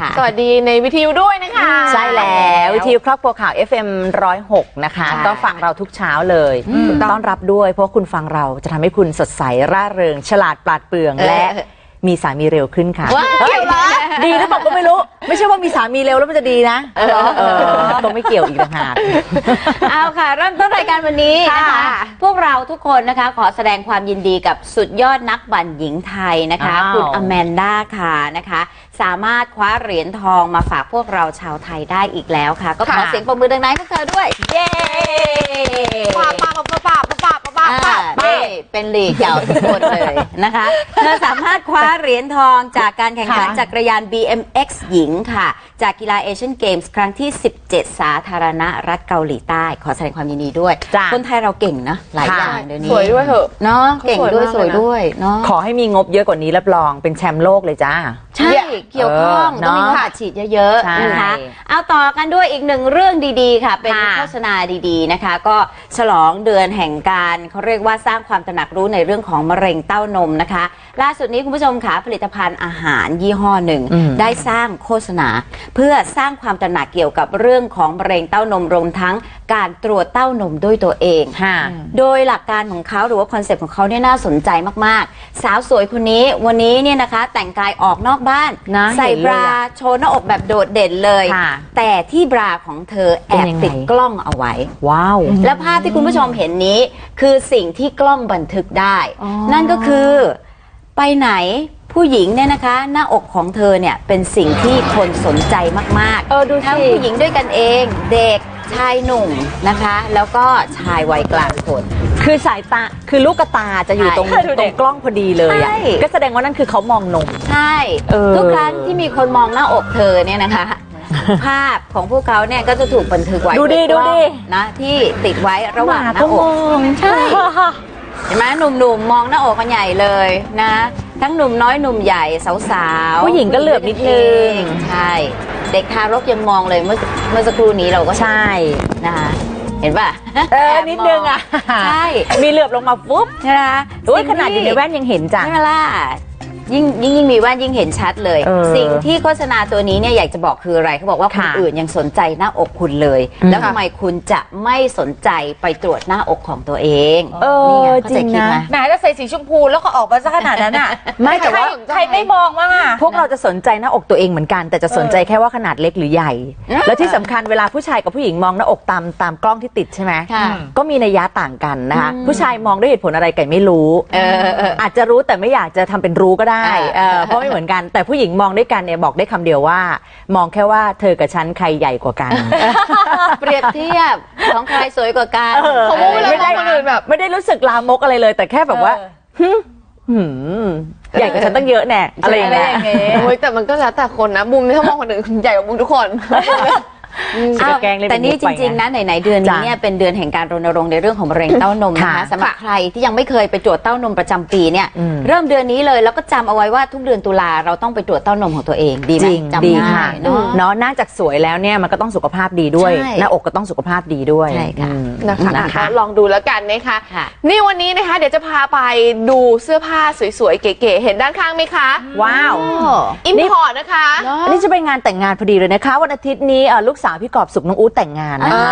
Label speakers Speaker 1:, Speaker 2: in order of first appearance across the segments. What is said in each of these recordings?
Speaker 1: ค่ะ
Speaker 2: สวัสดีในวิทยุด้วยนะคะ
Speaker 3: ใช่แล้ววิทยุครอบครัวข่าว FM 106 นะคะ
Speaker 1: ค่ะ
Speaker 3: ก็ฟังเราทุกเช้าเลย
Speaker 1: อืม
Speaker 3: ต้อนรับด้วย เพราะคุณฟังเราจะทำให้คุณสดใสร่าเริง ฉลาดปราดเปรื่อง
Speaker 1: เออ
Speaker 3: และ มีสามีเร็วขึ้นค่ะ
Speaker 1: ว้าว
Speaker 3: เฮ้ยดีหรือเปล่าก็ไม่รู้ ไม่ใช่ว่ามีสามีเร็วแล้วมันจะดีนะเออก็ไม่เกี่ยวอีกต่างหาก
Speaker 1: เอาค่ะ เริ่มต้นรายการวันนี้นะคะ
Speaker 2: ค่ะ
Speaker 1: พวกเราทุกคนนะคะ ขอแสดงความยินดีกับสุดยอดนักบั่นหญิงไทยนะคะ
Speaker 3: อ้าว
Speaker 1: คุณอแมนด้าค่ะนะคะ สามารถคว้าเหรียญทองมาฝากพวกเราชาวไทยได้อีกแล้วค่ะ ก็ขอ
Speaker 2: ค่ะ
Speaker 1: เสียงปรบมือดังๆให้พวกเธอด้วย เย้
Speaker 2: ปาปาปาปาปาปา ปาปา
Speaker 1: อ่า
Speaker 2: ปา
Speaker 1: นี่เป็นลีกเก่าทุกคนเลยนะคะ เธอสามารถคว้าเหรียญทองจากการแข่งขัน
Speaker 3: ค่ะ
Speaker 1: จักรยาน BMX หญิงค่ะ จากกีฬาเอเชียนเกมส์ครั้งที่ 17 สาธารณรัฐเกาหลีใต้ ขอแสดงความยินดีด้วย
Speaker 3: จ้ะ
Speaker 1: คนไทยเราเก่งนะ หลายอ
Speaker 3: ค่ะ
Speaker 1: ย่างเดี๋ยวนี้
Speaker 2: สวยด้วยเถอะ
Speaker 1: เนาะเก่งด้วย
Speaker 2: เขา
Speaker 1: ส
Speaker 2: ส
Speaker 1: ว
Speaker 2: วยยมากเลยนะ
Speaker 1: ด้วยเนาะ
Speaker 3: ขอให้มีงบเยอะกว่านี้รับรองเป็นแชมป์โลกเลยจ้า
Speaker 1: ใช่ เกี่ยวข้อง
Speaker 3: เออ
Speaker 1: ต้องมี
Speaker 3: เนอะ
Speaker 1: ขาดฉีดเยอะ
Speaker 3: ใช่
Speaker 1: ๆนะคะเอาต่อกันด้วยอีกหนึ่งเรื่องดีๆ ค่ะ เป็น
Speaker 3: ค่ะ
Speaker 1: โฆษณาดีๆนะคะ ก็ฉลองเดือนแห่งการเขาเรียกว่าสร้างความตระหนักรู้ในเรื่องของมะเร็งเต้านมนะคะ ล่าสุดนี้คุณผู้ชมค่ะผลิตภัณฑ์อาหารยี่ห้อหนึ่ง
Speaker 3: อืม
Speaker 1: ได้สร้างโฆษณา เพื่อสร้างความตระหนักเกี่ยวกับเรื่องของมะเร็งเต้านมรวมทั้งการตรวจเต้านมด้วยตัวเอง
Speaker 3: ค่ะ
Speaker 1: โดยหลักการของเขาหรือว่าคอนเซ็ปต์ของเขาเนี่ยน่าสนใจมากๆ สาวสวยคนนี้วันนี้เนี่ยนะคะแต่งกายออกนอกบ้าน
Speaker 3: นะ
Speaker 1: ใส่
Speaker 3: เห็น
Speaker 1: บ
Speaker 3: เลย
Speaker 1: รา
Speaker 3: อะ
Speaker 1: โชว์หน้าอกแบบโดดเด่นเลย
Speaker 3: ค่ะ
Speaker 1: แต่ที่บราของเธอแอ
Speaker 3: เป็น
Speaker 1: บ
Speaker 3: ยังไง
Speaker 1: ติดกล้องเอาไว้
Speaker 3: ว้าว
Speaker 1: และภาพที่คุณผู้ชมเห็นนี้คือสิ่งที่กล้องบันทึกได้
Speaker 3: อ๋อ
Speaker 1: นั่นก็คือไปไหนผู้หญิงเนี่ยนะคะ หน้าอกของเธอเนี่ยเป็นสิ่งที่คนสนใจมาก
Speaker 3: เออดู
Speaker 1: ๆทั้ง
Speaker 3: สิ
Speaker 1: ผู้หญิงด้วยกันเอง เด็กชายหนุ่มนะคะ แล้วก็ชายวัยกลางคน
Speaker 3: คือสายตาคือลูกกระตาจะอยู่
Speaker 1: ใช่
Speaker 3: ตรง
Speaker 1: ดู
Speaker 3: ต
Speaker 1: เด็
Speaker 3: ร
Speaker 1: ก
Speaker 3: งกล้องพอดีเลยอะ
Speaker 1: ใช่
Speaker 3: ก็แสดงว่านั่นคือเขามองนม
Speaker 1: ใช่
Speaker 3: เออ
Speaker 1: ทุกครั้งที่มีคนมองหน้าอกเธอเนี่ยนะคะ ภาพของพวกเขาเนี่ยก็จะถูกบันทึกไว้
Speaker 3: ดูดิ
Speaker 1: บนกล้อง
Speaker 3: ดูดิ
Speaker 1: นะ ที่ติดไว้ระหว่างหน้าอก
Speaker 3: ง
Speaker 1: ใช่ เห็นไหมหนุ่มๆมองหน้าอกกันใหญ่เลยนะ ทั้งหนุ่มน้อยหนุ่มใหญ่สาวๆ
Speaker 3: ผู้หญิงก็เหลือบนิดนึง
Speaker 1: ใช่ เด็กทารกยังมองเลยเมื่อเมื่อสักครู่นี้เราก็
Speaker 3: ใช่
Speaker 1: นะคะ เห็นป่ะ
Speaker 3: เออ
Speaker 1: แบ
Speaker 3: นิดนึงอะ
Speaker 1: มใช่
Speaker 3: มีเหลือบลงมาปุ๊บ
Speaker 1: นะคะ
Speaker 3: โอ้ยขนาดอยู่ในแว่นยังเห็นจ้ะ
Speaker 1: ใช่ไหมล่ะ ยิ่งยิ่งยิ่งมีแว่นยิ่งเห็นชัดเลย
Speaker 3: เออ
Speaker 1: สิ่งที่โฆษณาตัวนี้เนี่ยอยากจะบอกคืออะไรเขาบอกว่าคน
Speaker 3: ค่ะ
Speaker 1: อื่นยังสนใจหน้าอกคุณเลย
Speaker 3: อืม
Speaker 1: แล้วทำไมคุณจะไม่สนใจไปตรวจหน้าอกของตัวเอง
Speaker 3: เออ
Speaker 1: นี่ไงเข้าใจ
Speaker 3: จริง
Speaker 1: คิด
Speaker 3: นะ
Speaker 1: ไหม
Speaker 4: แหมจะใส่สีชมพูแล้วก็ออกมาซะขนาดนั้นอะ
Speaker 3: ไม่แต่ว่า
Speaker 4: ใครไม่มองว่างอะ
Speaker 3: พวกเราจะสนใจหน้าอกตัวเองเหมือนกัน แต่จะสนใจแค่ว่าขนาดเล็กหรือใหญ่
Speaker 1: เออ
Speaker 3: แล้วที่สำคัญเวลาผู้ชายกับผู้หญิงมองหน้าอกตามตามกล้องที่ติดใช่ไหม
Speaker 1: ค่ะ
Speaker 3: ก็มีนัยยะต่างกันนะคะผู้ชายมองด้วยเหตุผลอะไรไก่ไม่รู้
Speaker 1: เออเออเออ
Speaker 3: อาจจะรู้แต่ไม่อยากจะทำเป็นรู้ก็ได้
Speaker 1: เออ
Speaker 3: เออเพราะไม่เหมือนกัน แต่ผู้หญิงมองด้วยกันเนี่ยบอกได้คำเดียวว่า มองแค่ว่าเธอกับฉันใครใหญ่กว่ากัน
Speaker 1: เปรียบเทียบของใครสวยกว่ากัน
Speaker 2: ผมว่าเวลามองคนอื่นแบบ
Speaker 3: ไม่ได้รู้สึกลามกอะไรเลย แต่แค่แบบว่าหึหืมใหญ่กว่าฉันตั้งเยอะแน่อะไรอย่างเงี้ย
Speaker 2: โอ้ยแต่มันก็แล้วแต่คนนะบุมถ้ามองคนอื่นใหญ่กว่าบุมทุกคน
Speaker 3: จะแกล้งเล่น
Speaker 1: แต่นี่
Speaker 3: เป็
Speaker 1: จ
Speaker 3: มุกไป
Speaker 1: ริง ๆ นะไหนๆเดือนนี้
Speaker 3: จ้ะ
Speaker 1: เนี่ยเป็นเดือนแห่งการรณรงค์ในเรื่องของมะเร็งเต้านมนะคะ
Speaker 3: ค่ะ
Speaker 1: สำหรับใครที่ยังไม่เคยไปตรวจเต้านมประจำปีเนี่ย
Speaker 3: อืม
Speaker 1: เริ่มเดือนนี้เลยแล้วก็จำเอาไว้ว่าทุกเดือนตุลาเราต้องไปตรวจเต้านมของตัวเองดีไหม
Speaker 3: จริง
Speaker 1: จำ
Speaker 3: ดี
Speaker 1: ง่า
Speaker 3: ค่ะ
Speaker 1: ยเนาะ
Speaker 3: เนาะน่าจากสวยแล้วเนี่ยมันก็ต้องสุขภาพดีด้วย
Speaker 1: ใช่
Speaker 3: หน้าอกก็ต้องสุขภาพดีด้วย
Speaker 1: ใช่ค่ะ
Speaker 3: อืม
Speaker 2: นะคะ
Speaker 3: นะคะ
Speaker 2: ก็ลองดูแล้วกันนะคะ
Speaker 1: ค่ะ
Speaker 2: นี่วันนี้นะคะ เดี๋ยวจะพาไปดูเสื้อผ้าสวยๆเก๋ๆเห็นด้านข้างไหมคะ
Speaker 3: ว้าว
Speaker 2: อิมพอร์ตนะคะ
Speaker 3: อันนี้จะเป็นงานแต่งงานพอดีเลยนะคะ วันอาทิตย์นี้เอ่อลูกสาวพี่กอบสุขน้องอู๊ดแต่งงานนะคะ
Speaker 2: อ่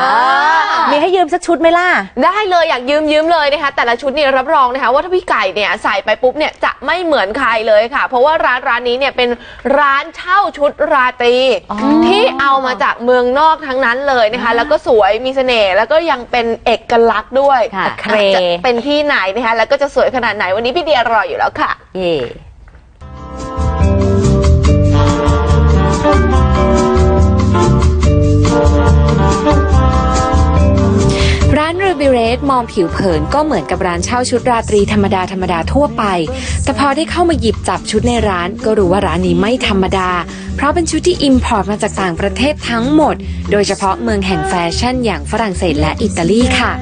Speaker 2: ามี
Speaker 3: มีให้ยืมสักชุดไหมล่ะ
Speaker 2: ได้เลยอยากยืมยืมเลยนะคะ แต่ละชุดเนี่ยรับรองนะคะว่าถ้าพี่ไก่เนี่ยใส่ไปปุ๊บเนี่ยจะไม่เหมือนใครเลยค่ะ เพราะว่าร้านร้านนี้เนี่ยเป็นร้านเช่าชุดราตรีที่เอามาจากเมืองนอกทั้งนั้นเลยนะคะ แล้วก็สวยมีเสน่ห์แล้วก็ยังเป็นเอกลักษณ์ด้วย
Speaker 1: ค่ะ
Speaker 3: เคร
Speaker 2: จะเป็นที่ไหนนะคะแล้วก็จะสวยขนาดไหนวันนี้พี่เดียรออยู่แล้วค่ะ
Speaker 1: เย่
Speaker 5: ร้านรูบิเรสมองผิวเผินก็เหมือนกับร้านเช่าชุดราตรีธรรมดาธรรมดาทั่วไป แต่พอได้เข้ามาหยิบจับชุดในร้านก็รู้ว่าร้านนี้ไม่ธรรมดา เพราะเป็นชุดที่อิมพอร์ตมาจากต่างประเทศทั้งหมด โดยเฉพาะเมืองแห่งแฟชั่นอย่างฝรั่งเศสและอิตาลีค่ะ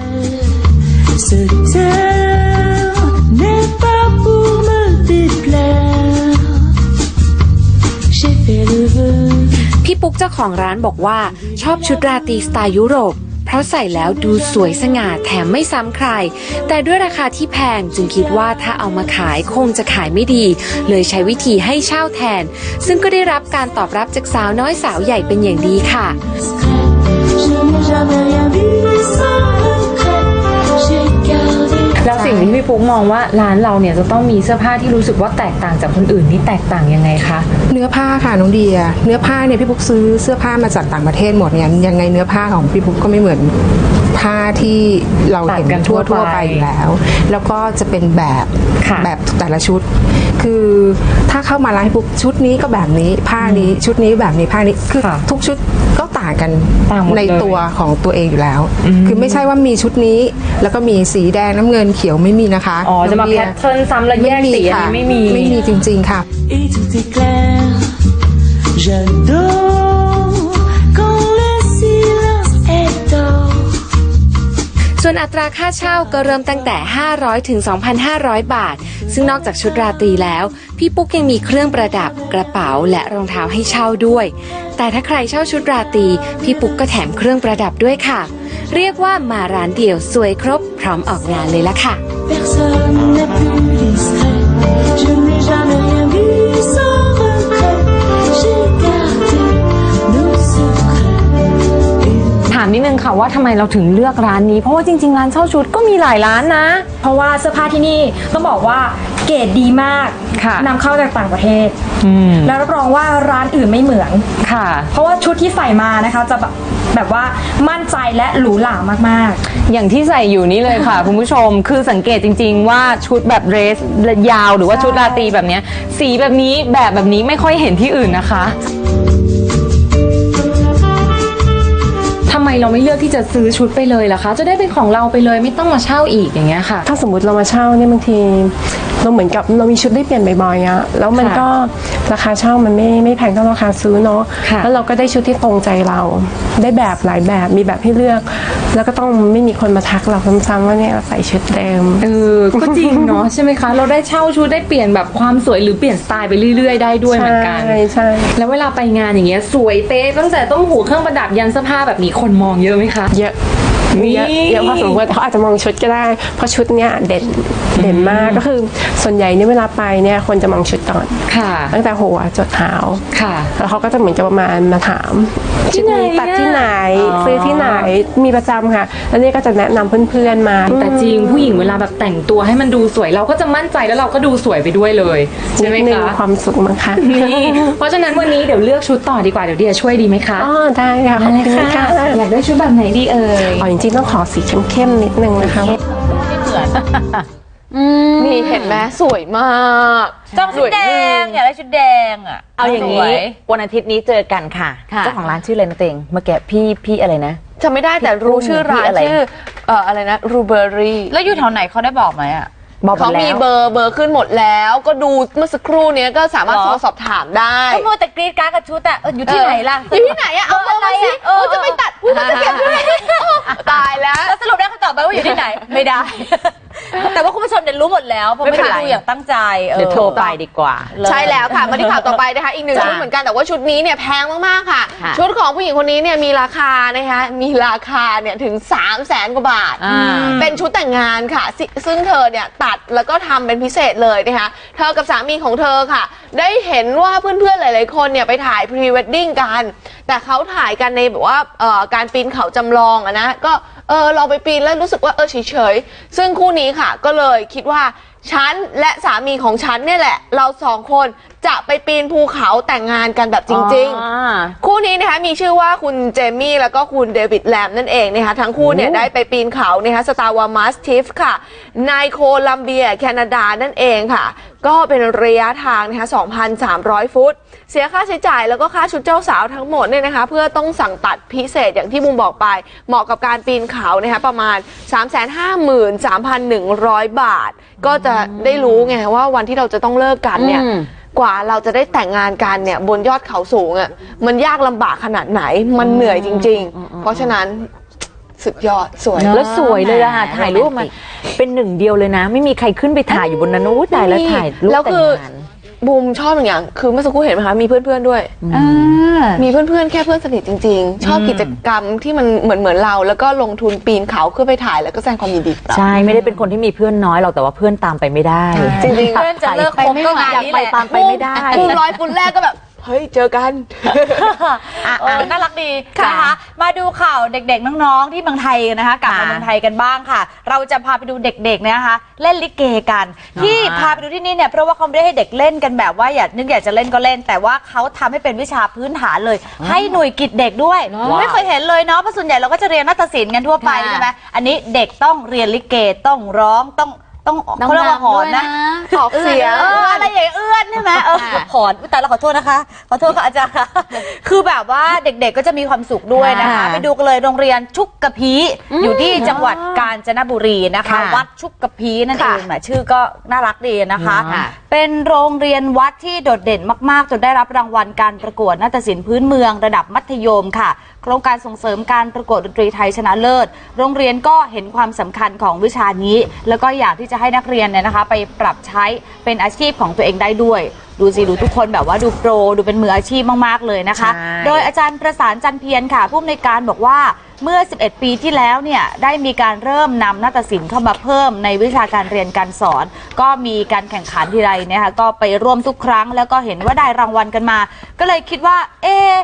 Speaker 6: J'ai fait le vœu
Speaker 5: พี่ปุ๊กเจ้าของร้านบอกว่า ชอบชุดราตรีสไตล์ยุโรป เพราะใส่แล้วดูสวยสง่าแถมไม่ซ้ำใคร แต่ด้วยราคาที่แพงจึงคิดว่าถ้าเอามาขายคงจะขายไม่ดี เลยใช้วิธีให้เช่าแทน ซึ่งก็ได้รับการตอบรับจากสาวน้อยสาวใหญ่เป็นอย่างดีค่ะ
Speaker 7: แล้วสิ่งที่พี่ปุ๊กมองว่าร้านเราเนี่ยจะต้องมีเสื้อผ้าที่รู้สึกว่าแตกต่างจากคนอื่นนี่แตกต่างยังไงคะ
Speaker 8: เนื้อผ้าค่ะน้องเดียเนื้อผ้าเนี่ยพี่ปุ๊กซื้อเสื้อผ้ามาจากต่างประเทศหมดเนี่ยยังไงเนื้อผ้าของพี่ปุ๊กก็ไม่เหมือนผ้าที่เราเห็น
Speaker 7: ตัดกันทั่
Speaker 8: ทั่
Speaker 7: ว
Speaker 8: ว
Speaker 7: ไป
Speaker 8: ทั่วไปอยู่แล้ว แล้วก็จะเป็นแบบ
Speaker 7: ค่ะ
Speaker 8: แบบแต่ละชุด คือถ้าเข้ามาร้านพี่ปุ๊กชุดนี้ก็แบบนี้ผ้านี้ชุดนี้แบบนี้ผ้านี้คือ
Speaker 7: ค่ะ
Speaker 8: ทุกชุดก็ ต่างกัน
Speaker 7: ต่างหมด
Speaker 8: ใน
Speaker 7: เลย
Speaker 8: ตัวของตัวเองอยู่แล้ว
Speaker 7: อืม
Speaker 8: คือไม่ใช่ว่ามีชุดนี้ แล้วก็มีสีแดงน้ำเงินเขียวไม่มีนะคะ
Speaker 7: อ๋อจะมา
Speaker 8: น้งดี
Speaker 7: แพ
Speaker 8: ย
Speaker 7: ทเทิร์นซ้ำแล้วแยกสีอัน
Speaker 8: ค่ะ
Speaker 7: นี้ไม่มี
Speaker 8: ไม่มีจริง ๆค่ะ
Speaker 9: et tout est clair. J'adore quand le silence est d'or.
Speaker 5: ส่วนอัตราค่าเช่าก็เริ่มตั้งแต่ 500 ถึง 2,500 บาท ซึ่งนอกจากชุดราตรีแล้ว พี่ปุ๊กยังมีเครื่องประดับกระเป๋าและรองเท้าให้เช่าด้วย แต่ถ้าใครเช่าชุดราตรีพี่ปุ๊กก็แถมเครื่องประดับด้วยค่ะ เรียกว่ามาร้านเดียวสวยครบ พร้อมออกงานเลยละค่ะ
Speaker 9: Personne n'est plus discret. Je n'ai jamais rien vu sans า
Speaker 7: มนิดนึงค่ะว่าทำไมเราถึงเลือกร้านนี้ เพราะว่าจริงๆ ร้านเช่าชุดก็มีหลายร้านนะ
Speaker 10: เพราะว่าเสื้อผ้าที่นี่ต้องบอกว่าเกรดดีมาก
Speaker 7: ค่ะ
Speaker 10: นำเข้าจากต่างประเทศ
Speaker 7: อืม
Speaker 10: แล้วรับรองว่าร้านอื่นไม่เหมือน
Speaker 7: ค่ะ
Speaker 10: เพราะว่าชุดที่ใส่มานะคะจะแบบแบบว่ามั่นใจและหรูหรามากๆ
Speaker 7: อย่างที่ใส่อยู่นี่เลยค่ะ คุณผู้ชมคือสังเกตจริง ๆ ว่าชุดแบบเดรสยาวหรือว่าชุดราตรีแบบเนี้ยสีแบบนี้แบบแบบนี้ไม่ค่อยเห็นที่อื่นนะคะ ไมเราไม่เลือกที่จะซื้อชุดไปเลยล่ะคะ จะได้เป็นของเราไปเลยไม่ต้องมาเช่าอีกอย่างเงี้ยค่ะ
Speaker 1: ถ้าสมมติเรามาเช่าเนี่ยบางทีเราเหมือนกับเรามีชุดได้เปลี่ยนบ่อยๆอะแล้วมัน
Speaker 7: ค่ะ
Speaker 1: ก็ราคาเช่ามันไม่ไม่แพงเท่าราคาซื้อเนาะ
Speaker 7: ค่ะ
Speaker 1: แล้วเราก็ได้ชุดที่ตรงใจเรา ได้แบบหลายแบบมีแบบให้เลือก แล้วก็ต้องไม่มีคนมาทักเราซ้ำๆว่าเนี่ยใส่ชุดเดิม
Speaker 7: เออก็จริงเนาะใช่ไหมคะ เราได้เช่าชุดได้เปลี่ยนแบบความสวยหรือเปลี่ยนสไตล์ไปเรื่อยๆ ได้ด้วยเหมือนกัน
Speaker 1: ใช่ใช่
Speaker 7: แล้วเวลาไปงานอย่างเงี้ยสวยเป๊ะตั้งแต่ต้องหูเครื่องประดับยันเสื้อผ้าแบบนี้คนมองเยอะไหมคะ
Speaker 1: เยอะ
Speaker 7: นี่
Speaker 1: เยอะเยอะพอสมควรเขาอาจจะมองชุดก็ได้ เพราะชุดเนี้ยเด่นเด่นมากก็คือส่วนใหญ่เนี่ยเวลาไปเนี่ยคนจะมองชุดก่อน
Speaker 7: ค่ะ
Speaker 1: ตั้งแต่หัวจดเท้า
Speaker 7: ค่ะ
Speaker 1: แล้วเขาก็จะเหมือนจะประมาณมาถาม
Speaker 7: ที่ไหน
Speaker 1: ชุดตัดที่ไหน
Speaker 7: อะ
Speaker 1: ซื้อที่ไหนมีประจำค่ะ แล้วนี่ก็จะแนะนำเพื่อนๆมา
Speaker 7: แต่จริงผู้หญิงเวลาแบบแต่งตัวให้มันดูสวยเราก็จะมั่นใจแล้วเราก็ดูสวยไปด้วยเลยใช่ไหม
Speaker 1: นิดนึง
Speaker 7: คะ
Speaker 1: ความสุขมั้งคะ
Speaker 7: นี่เพราะฉะนั้นวันนี้เดี๋ยวเลือกชุดต่อดีกว่าเดี๋ยวเดียช่วยดีไหมคะ
Speaker 1: อ๋อได้ค่ะขอบคุณค่ะ
Speaker 7: อยากได้ชุดแบบไหนดีเอ่ย
Speaker 1: อ๋อจริงๆต้องขอสีเข้มๆนิดนึงนะคะ
Speaker 2: นี่เห็นไหมสวยมาก
Speaker 4: จองชุดแดงอยากได้ชุดแดงอะ
Speaker 7: เอาอย่าง
Speaker 4: ส
Speaker 7: นี้
Speaker 4: วย
Speaker 7: วันอาทิตย์นี้เจอกันค่ะ
Speaker 3: ค่ะ
Speaker 7: เจ้าของร้านชื่ออะไรนะเตงเมื่อกี้พี่พี่อะไรนะ
Speaker 2: จะไม่ได้แต่รู้ชื่อร้าน
Speaker 7: พี่อะไร
Speaker 2: ชื่อเอ่ออะไรนะรูเบอรี่
Speaker 4: แล้วอยู่แถวไหนเขาได้บอกไหมอะ
Speaker 7: บอกหม
Speaker 2: เขา
Speaker 7: ดแล้
Speaker 2: มี
Speaker 7: ว
Speaker 2: เบอร์เบอร์ขึ้นหมดแล้ว ก็ดูเมื่อสักครู่เนี้ยก็สามารถ
Speaker 4: หรอ
Speaker 2: โทรสอบถามได้
Speaker 4: ก็มัวแต่กรีดกรารดกับชุดอะเอออยู่ที่ไหนล่ะ
Speaker 2: อยู่ที่ไหนอะเอาเบอร์มาสิ
Speaker 4: เออ
Speaker 2: เออจะไปตัดพูดจะเก็บด้ว
Speaker 4: ที่ไหนไม่ได้ แต่ว่าคุณผู้ชมเนี่ยรู้หมดแล้วเพราะ
Speaker 7: ไม่
Speaker 4: ไม่
Speaker 7: เป็น
Speaker 4: ได้
Speaker 7: ไร
Speaker 4: ดูอย่างตั้งใจออ
Speaker 7: เดี๋ยวโทรไปดีกว่า
Speaker 2: ใช่แล้วค่ะ มาที่ข่าวต่อไปนะคะ อีกหนึ่ง
Speaker 3: จ้ะ
Speaker 2: ชุดเหมือนกันแต่ว่าชุดนี้เนี่ยแพงมาก ๆ ค่ะ
Speaker 3: ค่ะ
Speaker 2: ชุดของผู้หญิงคนนี้เนี่ยมีราคานะคะ มีราคาเนี่ยถึง 3 0 0แสนกว่าบาท
Speaker 3: อ่า
Speaker 2: เป็นชุดแต่งงานค่ะซิซึ่งเธอเนี่ยตัดแล้วก็ทำเป็นพิเศษเลยนะคะ เธอกับสามีของเธอค่ะ ได้เห็นว่าเพื่อนๆ หลาย ๆ คนเนี่ยไปถ่ายพรีเวดดิ้งกัน แต่เขาถ่ายกันในแบบว่าเอ่อการปีนเขาจำลองอะนะก็ เออเราไปปีนแล้วรู้สึกว่าเออเฉยๆ ซึ่งคู่นี้ค่ะ ก็เลยคิดว่าฉันและสามีของฉันเนี่ยแหละ เราสองคนจะไปปีนภูเขาแต่งงานกันแบบจริงๆ
Speaker 7: อ่า
Speaker 2: คู่นี้นะคะมีชื่อว่าคุณเจมี่แล้วก็คุณเดวิดแลมนั่นเองนะคะทั้งคู่เนี่ยได้ไปปีนเขานะคะสตาร์วามาสทิฟค่ะในโคลัมเบียแคนาดานั่นเองค่ะ ก็เป็นระยะทางนะคะ 2,300 ฟุต เสียค่าใช้จ่ายแล้วก็ค่าชุดเจ้าสาวทั้งหมดเนี่ยนะคะ เพื่อต้องสั่งตัดพิเศษอย่างที่บุมบอกไป เหมาะกับการปีนเขานะคะประมาณ 353,100 บาท ก็จะได้รู้ไงว่าวันที่เราจะต้องเลิกกันเนี่ย
Speaker 3: อืม
Speaker 2: กว่าเราจะได้แต่งงานกันเนี่ยบนยอดเขาสูงอะ่ะมันยากลำบากขนาดไหนมันเหนื่อยจริง ๆ เพราะฉะนั้น สุดยอดสวย
Speaker 7: แล้วสวยเลยอะค่ะ
Speaker 3: แหม
Speaker 7: ถ่ายรูปมาเป็นหนึ่งเดียวเลยนะ ไม่มีใครขึ้นไปถ่ายอยู่บนนั้นนู้นตายแล้วถ่ายรูป
Speaker 2: แล้ว
Speaker 7: แต่
Speaker 2: คื
Speaker 7: ง
Speaker 2: อ
Speaker 7: งาน
Speaker 2: บูมชอบอย่างอย่าง คือเมื่อสักครู่เห็นไหมคะมีเพื่อนๆด้วย
Speaker 4: อ่า
Speaker 2: มีเพื่อนๆแค่เพื่อนสนิทจริง ๆ ชอบกิจกรรมที่มันเหมือนเหมือนเรา แล้วก็ลงทุนปีนเขาเพื่อไปถ่ายแล้วก็แสดงความยินดีกับเรา
Speaker 4: ใช่ไม่ได้เป็นคนที่มีเพื่อนน้อยหรอกแต่ว่าเพื่อนตามไปไม่ได้
Speaker 2: จริงๆ
Speaker 4: เพื่อนจะเลิกคบก็งานนี้แหละ
Speaker 2: ตามไปไม่ได้ บูมร้อยคนแรกก็แบบ เฮ้ยเจอกัน
Speaker 4: เออน่ารักดีนะคะมาดูข่าวเด็กๆ น้องๆ ที่เมืองไทยนะคะกลับมา
Speaker 1: ค่ะ
Speaker 4: เมืองไทยกันบ้างค่ะ เราจะพาไปดูเด็กๆนะคะ เล่นลิเกกันที่พาไปดูที่นี่เนี่ยเพราะว่าเขาไม่ได้ให้เด็กเล่นกันแบบว่าอยากนึกอยากจะเล่นก็เล่น แต่ว่าเขาทำให้เป็นวิชาพื้นฐานเลย ให้หน่วยกิจเด็กด้วย ไม่เคยเห็นเลยเนาะเพราะส่วนใหญ่เราก็จะเรียนนาฏศิลป์กันทั่วไป
Speaker 1: ค่ะ
Speaker 4: ใช่ไหมอันนี้เด็กต้องเรียนลิเกต้องร้องต้อง ต้อง
Speaker 1: ต้อง
Speaker 4: เขาเรียกว่าหอนนะ
Speaker 2: ออกเสียง
Speaker 4: เอออะไรอย่างเอื้อนใช่ไหมเออ
Speaker 1: ค่ะ
Speaker 4: ขอนแต่เราขอโทษนะคะ ขอโทษค่ะอาจารย์ค่ะคือแบบว่าเด็กๆก็จะมีความสุขด้วยนะคะ
Speaker 1: ค่ะ
Speaker 4: ไปดูกันเลยโรงเรียนชุกกะพีอยู่ที่จังหวัดกาญจนบุรีนะคะ
Speaker 1: ค่ะ
Speaker 4: วัดชุกกะพีนั่นเองแหมชื่อก็น่ารักดีนะคะ
Speaker 1: ค่ะ
Speaker 4: เป็นโรงเรียนวัดที่โดดเด่นมากๆจนได้รับรางวัลการประกวดนาฏศิลป์พื้นเมืองระดับมัธยมค่ะโครงการส่งเสริมการประกวดดนตรีไทยชนะเลิศ โรงเรียนก็เห็นความสำคัญของวิชานี้ แล้วก็อยากที่จะให้นักเรียนเนี่ยนะคะ ไปปรับใช้เป็นอาชีพของตัวเองได้ด้วย ดูสิดูทุกคนแบบว่าดูโปร ดูเป็นมืออาชีพมากๆเลยนะคะ
Speaker 1: ใช่
Speaker 4: โดยอาจารย์ประสานจันเพียรค่ะผู้อำนวยการบอกว่า เมื่อ 11 ปีที่แล้วเนี่ยได้มีการเริ่มนำนาฏศิลป์เข้ามาเพิ่มในวิชาการเรียนการสอน ก็มีการแข่งขันทีไรเนะคะก็ไปร่วมทุกครั้ง แล้วก็เห็นว่าได้รางวัลกันมา ก็เลยคิดว่า เอ๊ะ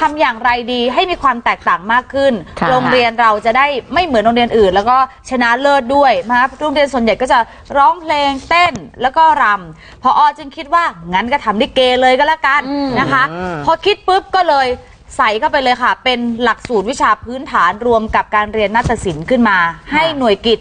Speaker 4: ทำอย่างไรดีให้มีความแตกต่างมากขึ้น
Speaker 1: ค่ะ
Speaker 4: โรงเรียนเราจะได้ไม่เหมือนโรงเรียนอื่น แล้วก็ชนะเลิศด้วยมาโรงเรียนส่วนใหญ่ก็จะร้องเพลงเต้นแล้วก็รำพออจึงคิดว่างั้นก็ทำลิเกเลยก็แล้วกันนะคะ พอคิดปุ๊บก็เลย ใส่เข้าไปเลยค่ะ เป็นหลักสูตรวิชาพื้นฐานรวมกับการเรียนนาฏศิลป์ขึ้นมา ให้หน่วยกิจ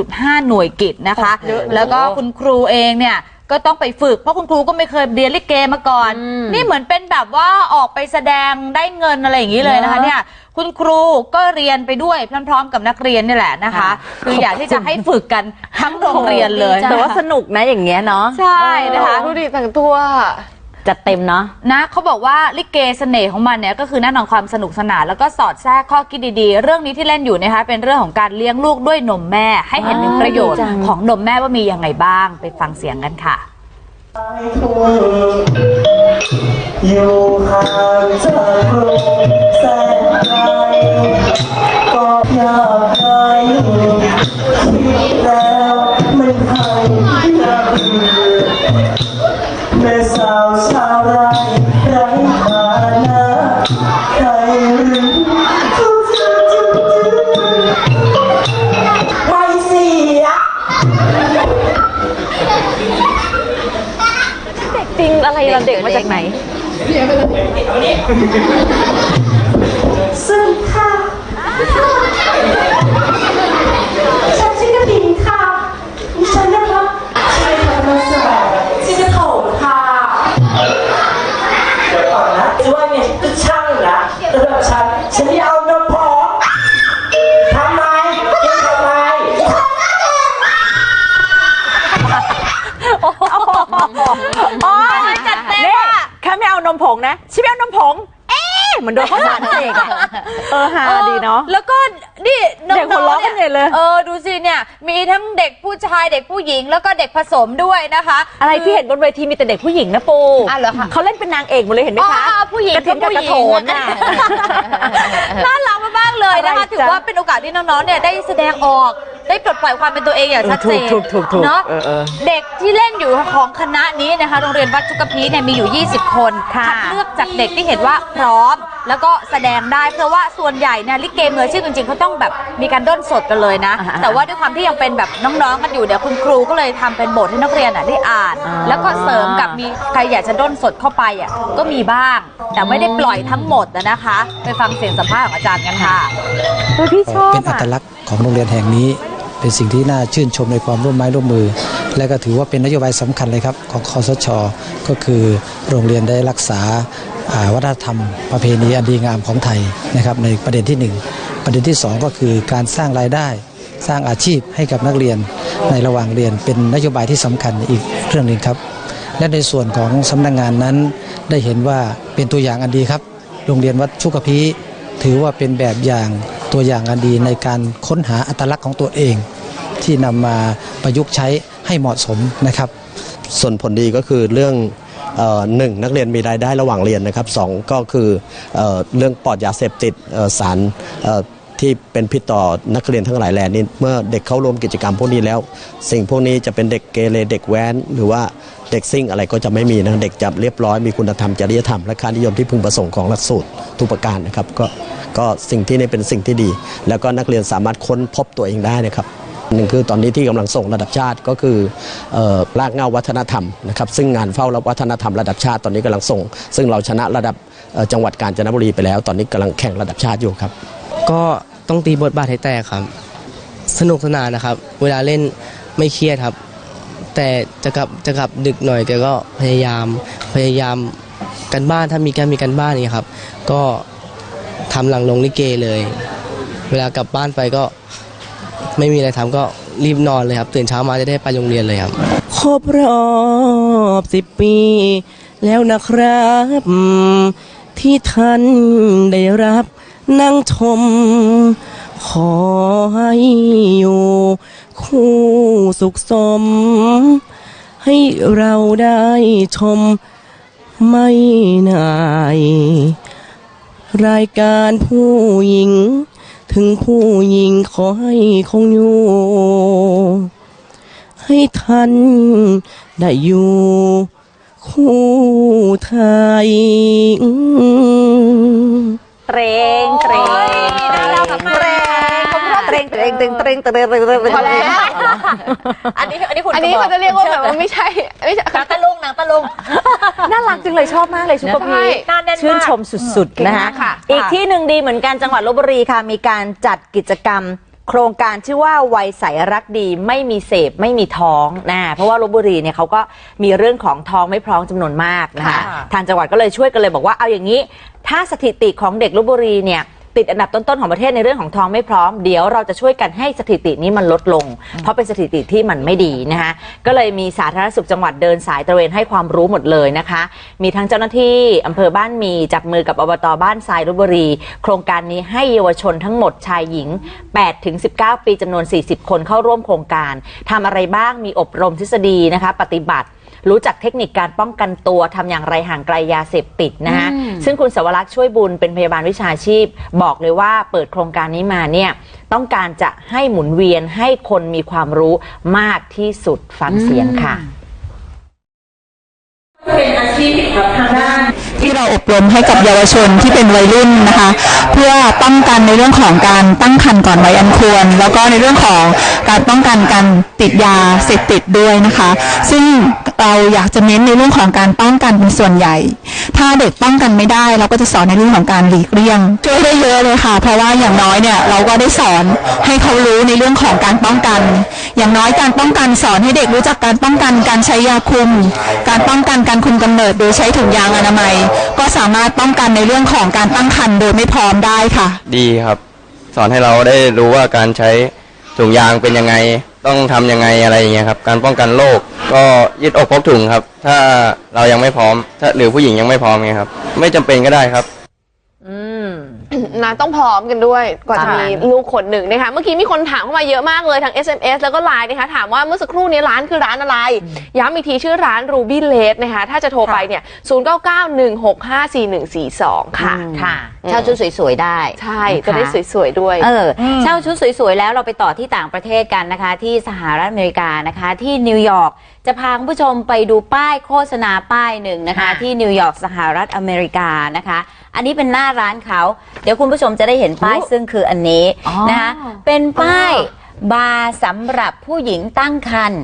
Speaker 4: 1.5 หน่วยกิจนะคะแล้วก็คุณครูเองเนี่ยก็ต้องไปฝึก เพราะคุณครูก็ไม่เคยเรียนลิเกมาก่อน นี่เหมือนเป็นแบบว่าออกไปแสดงได้เงินอะไรอย่างนี้เลยนะคะเนี่ยคุณครูก็เรียนไปด้วยพร้อมๆ กับนักเรียนนี่แหละนะคะ คืออยากที่จะให้ฝึกกันทั้งโรงเรียนเลย
Speaker 1: แต่ว่าสนุกนะอย่างเงี้ยเนาะ
Speaker 4: ใช่นะคะ
Speaker 2: ดูดิแต่งตัว
Speaker 1: จัดเต็มเนาะ
Speaker 4: นะเขาบอกว่าลิเกเสน่ห์ของมันเนี่ยก็คือแน่นอนความสนุกสนานแล้วก็สอดแทรกข้อคิดดีๆ เรื่องนี้ที่เล่นอยู่นะคะเป็นเรื่องของการเลี้ยงลูกด้วยนมแม่ ให้เห็นถึงประโยชน์
Speaker 1: ดีจัง
Speaker 4: ของนมแม่ว่ามียังไงบ้าง ไปฟังเสียงกันค่ะ
Speaker 6: อยู่ห่างจากกรุงแสนไกลก็อยากให้ ซึ่งค่ะ ฉันชื่อกระดิ่งค่ะดิฉันนะคะชื่อธรรมศาสตร์ชื่อกระโถมค่ะเดี๋ยวก่อนนะจะว่าเนี่ยก็ช่างนะระดับฉัน ฉันไม่เอานมผงทำไมยังทำไม
Speaker 1: อ๋อจัดเต็มอะ แค่ไม่เอานมผงนะชิ โดนข้าวสารเสกอะเออฮาดีเนาะ
Speaker 4: แล้วก็นี่น้องๆ
Speaker 1: เด็กหัวเราะกันใหญ่เลย
Speaker 4: เออดูสิเนี่ย มีทั้งเด็กผู้ชายเด็กผู้หญิงแล้วก็เด็กผสมด้วยนะคะ
Speaker 1: อะไรที่เห็นบนเวทีมีแต่เด็กผู้หญิงนะปู
Speaker 4: อะเหรอคะ
Speaker 1: เขาเล่นเป็นนางเอกหมดเลยเห็นไหมคะ
Speaker 4: อ๋อผู้หญิง
Speaker 1: กระถิ่นกับกระโถนน่ะ
Speaker 4: น่ารักมากๆเลยนะคะ
Speaker 1: อะไรจ๊ะ
Speaker 4: ถือว่าเป็นโอกาสที่น้องๆเนี่ยได้แสดงออกได้ปลดปล่อยความเป็นตัวเองอย่างชัดเจน
Speaker 1: ถูกถูกถูก
Speaker 4: เนาะ
Speaker 1: เออเออ
Speaker 4: เด็กที่เล่นอยู่ของคณะนี้นะคะโรงเรียนวัดชุกพีเนี่ยมีอยู่ 20 คน
Speaker 1: ค่ะ
Speaker 4: คัดเลือกจากเด็กที่เห็นว่าพร้อม แล้วก็แสดงได้เพราะว่าส่วนใหญ่เนี่ยลิเกมืออาชีพจริงๆเขาต้องแบบมีการด้นสดกันเลยนะแต่ว่าด้วยความที่ยังเป็นแบบน้องๆกันอยู่เนี่ยคุณครูก็เลยทำเป็นบทให้นักเรียนอะได้อ่านแล้วก็เสริมกับมีใครอยากจะด้นสดเข้าไปอะก็มีบ้าง แต่ไม่ได้ปล่อยทั้งหมดนะนะคะ ไปฟังเสียงสัมภาษณ์ของอาจารย์กันค่ะ
Speaker 1: พี่ชอบ
Speaker 11: เป็นอัตลักษณ์ของโรงเรียนแห่งนี้ เป็นสิ่งที่น่าชื่นชมในความร่วมไม้ร่วมมือ และก็ถือว่าเป็นนโยบายสำคัญเลยครับของคอสช ก็คือโรงเรียนได้รักษาอ่าวัฒนธรรมประเพณีอันดีงามของไทยนะครับในประเด็นที่หนึ่ง ประเด็นที่สองก็คือการสร้างรายได้สร้างอาชีพให้กับนักเรียนในระหว่างเรียนเป็นนโยบายที่สำคัญอีกเรื่องหนึ่งครับ และในส่วนของสำนักงานนั้น ได้เห็นว่าเป็นตัวอย่างอันดีครับ โรงเรียนวัดชุกพีถือว่าเป็นแบบอย่างตัวอย่างอันดีในการค้นหาอัตลักษณ์ของตัวเอง ที่นำมาประยุกต์ใช้ให้เหมาะสมนะครับ
Speaker 12: ส่วนผลดีก็คือเรื่อง หนึ่งนักเรียนมีรายได้ระหว่างเรียนนะครับสองก็คือเอเรื่องปลอดยาเสพติดสารที่เป็นพิษต่อนักเรียนทั้งหลายแหล่นี้เมื่อเด็กเข้าร่วมกิจกรรมพวกนี้แล้ว สิ่งพวกนี้จะเป็นเด็กเกเรเด็กแว้น หรือว่าเด็กซิ่งอะไรก็จะไม่มีนะเด็กจะเรียบร้อยมีคุณธรรมจริยธรรมและค่านิยมที่พึงประสงค์ของหลักสูตรทุกประการนะครับก็ก็สิ่งที่นี่เป็นสิ่งที่ดี แล้วก็นักเรียนสามารถค้นพบตัวเองได้นะครับ หนึ่งคือตอนนี้ที่กำลังส่งระดับชาติก็คือรากเง้าวัฒนธรรมนะครับซึ่งงานเฝ้ารับวัฒนธรรมระดับชาติตอนนี้กำลังส่ง ซึ่งเราชนะระดับจังหวัดกาญจนบุรีไปแล้ว ตอนนี้กำลังแข่งระดับชาติอยู่ครับ
Speaker 13: ก็ต้องตีบทบาทให้แตกครับ สนุกสนานนะครับ เวลาเล่นไม่เครียดครับ แต่จะกลับจะกลับดึกหน่อยแต่ก็พยายามพยายามกันบ้านถ้ามีการมีกันบ้านอย่างครับ ก็ทำหลังลงลิเกเลย เวลากลับบ้านไปก็ ไม่มีอะไรทำก็รีบนอนเลยครับ ตื่นเช้ามาจะได้ไปโรงเรียนเลยครับ
Speaker 6: ครบรอบสิบปี แล้วนะครับ ที่ท่านได้รับนั่งชม ขอให้อยู่ คู่สุขสม ให้เราได้ชมไม่นาย รายการผู้หญิง ถึงผู้หญิงขอให้คงอยู่ ให้ท่านได้อยู่ คู่ไทย
Speaker 1: เตรงเตรงเตรง เตรงเตรงเตรงเตรงเตรงเตรง
Speaker 2: พอแล้ว
Speaker 1: อันนี้อันนี้คุณ
Speaker 2: อันนี้เขาจะเรียกว่าแบบว่าไม่ใช่ไม่ใช่
Speaker 1: นางตะลุงนางตะลุงน่ารักจริงเลยชอบมากเลยชุด
Speaker 2: กบี
Speaker 1: ชื่นชมสุดๆนะคะอีกที่หนึ่งดีเหมือนกันจังหวัดลบบุรีค่ะมีการจัดกิจกรรมโครงการชื่อว่าไวัยใสรักดีไม่มีเสพไม่มีท้องนะเพราะว่าลบบุรีเนี่ยเขาก็มีเรื่องของท้องไม่พร้องจำนวนมากนะคะทางจังหวัดก็เลยช่วยกันเลยบอกว่าเอาอย่างนี้ ถ้าสถิติของเด็กลบบุรีเนี่ย ติดอันดับต้นๆของประเทศในเรื่องของท้องไม่พร้อม เดี๋ยวเราจะช่วยกันให้สถิตินี้มันลดลง เพราะเป็นสถิติที่มันไม่ดีนะคะก็เลยมีสาธารณสุขจังหวัดเดินสายตระเวนให้ความรู้หมดเลยนะคะ มีทั้งเจ้าหน้าที่อำเภอบ้านมีจับมือกับอบตบ้านทรายลบบุรี โครงการนี้ให้เยาวชนทั้งหมดชายหญิง8ถึง19 ปีจำนวน 40 คนเข้าร่วมโครงการทำอะไรบ้างมีอบรมทฤษฎีนะคะ ปฏิบัติ รู้จักเทคนิคการป้องกันตัวทำอย่างไรห่างไกลยาเสพติดนะคะซึ่งคุณสวรักษ์ช่วยบุญเป็นพยาบาลวิชาชีพ บอกเลยว่าเปิดโครงการนี้มาเนี่ยต้องการจะให้หมุนเวียนให้คนมีความรู้มากที่สุดฟังเสียงค่ะ
Speaker 14: ที่ เราอบรมให้กับเยาวชนที่เป็นวัยรุ่นนะคะ เพื่อป้องกันในเรื่องของการตั้งครรภ์ก่อนวัยอันควร แล้วก็ในเรื่องของการป้องกันการติดยาเสพติดด้วยนะคะ ซึ่งเราอยากจะเน้นในเรื่องของการป้องกันเป็นส่วนใหญ่ ถ้าเด็กป้องกันไม่ได้ เราก็จะสอนในเรื่องของการหลีกเลี่ยงช่วยได้เยอะเลยค่ะ เพราะว่าอย่างน้อยเนี่ยเราก็ได้สอนให้เขารู้ในเรื่องของการป้องกัน อย่างน้อยการป้องกันสอนให้เด็กรู้จักการป้องกันการใช้ยาคุม การป้องกันการคุมกำเนิดโดยใช้ถุงยางอนามัย ก็สามารถป้องกันในเรื่องของการตั้งครรภ์โดยไม่พร้อมได้ค่ะ
Speaker 15: ดีครับ สอนให้เราได้รู้ว่าการใช้ถุงยางเป็นยังไง ต้องทำยังไงอะไรอย่างเงี้ยครับ การป้องกันโรคก็ยืดอกพกถุงครับ ถ้าเรายังไม่พร้อม ถ้าหรือผู้หญิงยังไม่พร้อมเงี้ยครับ ไม่จำเป็นก็ได้ครับ
Speaker 2: นะต้องพร้อมกันด้วยกว่าจะ
Speaker 1: ค่ะ
Speaker 2: มีลูกคนหนึ่งนะคะเมื่อกี้มีคนถามเข้ามาเยอะมากเลยทาง SMS แล้วก็ไลน์นะคะถามว่าเมื่อสักครู่นี้ร้านคือร้านอะไร ย้ำอีกทีชื่อร้าน Ruby Late นะคะถ้าจะโทรไปเนี่ย 0991654142 ค่ะ
Speaker 1: ค่ะเช่าชุดสวย ๆ ได้
Speaker 2: ใช่จะได้สวย ๆ ด้วย
Speaker 1: เอออเช่าชุดสวย ๆ แล้วเราไปต่อที่ต่างประเทศกันนะคะ ที่สหรัฐอเมริกานะคะที่นิวยอร์กจะพาคุณผู้ชมไปดูป้ายโฆษณาป้ายหนึ่งนะคะ ที่นิวยอร์กสหรัฐอเมริกานะคะ อันนี้เป็นหน้าร้านเขา เดี๋ยวคุณผู้ชมจะได้เห็นป้ายซึ่งคืออันนี้นะคะเป็นป้ายบาร์สำหรับผู้หญิงตั้งครรภ์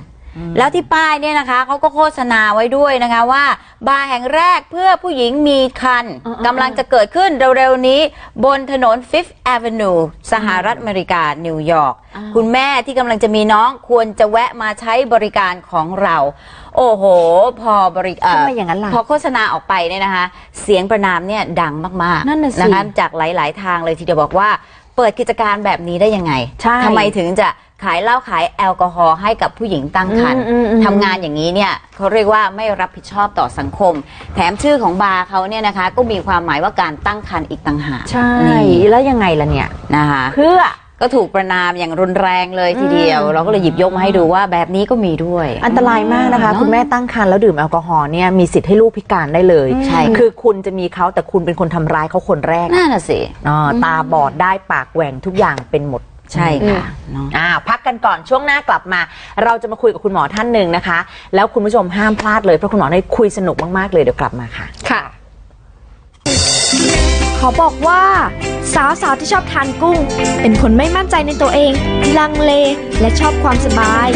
Speaker 1: แล้วที่ป้ายเนี่ยนะคะเขาก็โฆษณาไว้ด้วยนะคะว่า บาร์แห่งแรกเพื่อผู้หญิงมีคันกำลังจะเกิดขึ้นเร็วๆนี้ บนถนน Fifth Avenue สหรัฐอเมริกา นิวยอร์ก คุณแม่ที่กำลังจะมีน้องควรจะแวะมาใช้บริการของเรา โอ้โห พอบริเทำ
Speaker 4: ไมอย่างนั้นล่ะ
Speaker 1: พอโฆษณาออกไปเนี่ยนะคะ เสียงประนามเนี่ยดังมากๆ
Speaker 4: นั่นน่ะสิ
Speaker 1: นะคะจากหลาย ๆ ทางเลยทีเดียวบอกว่า เปิดกิจการแบบนี้ได้ยังไง
Speaker 4: ใช่
Speaker 1: ทำไมถึงจะขายเหล้าขายแอลกอฮอล์ให้กับผู้หญิงตั้งครรภ์
Speaker 4: อืมอืมอืม
Speaker 1: ทำงานอย่างนี้เนี่ยเขาเรียกว่าไม่รับผิดชอบต่อสังคม แถมชื่อของบาร์เขาเนี่ยนะคะ ก็มีความหมายว่าการตั้งครรภ์อีกต่างหาก
Speaker 4: ใช่
Speaker 1: นี่
Speaker 4: แล้วยังไงล่ะเนี่ย
Speaker 1: นะคะ
Speaker 4: เพื่อ
Speaker 1: ก็ถูกประนามอย่างรุนแรงเลยทีเดียว เราก็เลยหยิบยกมาให้ดูว่าแบบนี้ก็มีด้วย
Speaker 3: อันตรายมากนะคะ
Speaker 1: เนอะ
Speaker 3: คุณแม่ตั้งครรภ์แล้วดื่มแอลกอฮอล์เนี่ยมีสิทธิ์ให้ลูกพิการได้เลย
Speaker 1: ใช่
Speaker 3: คือคุณจะมีเขาแต่คุณเป็นคนทำร้ายเขาคนแรก
Speaker 1: นั่นน่ะสิ
Speaker 3: อ๋อตาบอดได้ปากแหว่งทุกอย่างเป็นหมด
Speaker 1: ใช่ค่ะเนอะ
Speaker 3: อ่าพักกันก่อนช่วงหน้ากลับมา เราจะมาคุยกับคุณหมอท่านหนึ่งนะคะ แล้วคุณผู้ชมห้ามพลาดเลยเพราะคุณหมอได้คุยสนุกมากๆเลยเดี๋ยวกลับมาค่ะ
Speaker 2: ค่ะ
Speaker 16: ขอบอกว่า สาวสาวที่ชอบทานกุ้ง เป็นคนไม่มั่นใจในตัวเอง ลังเลและชอบความสบาย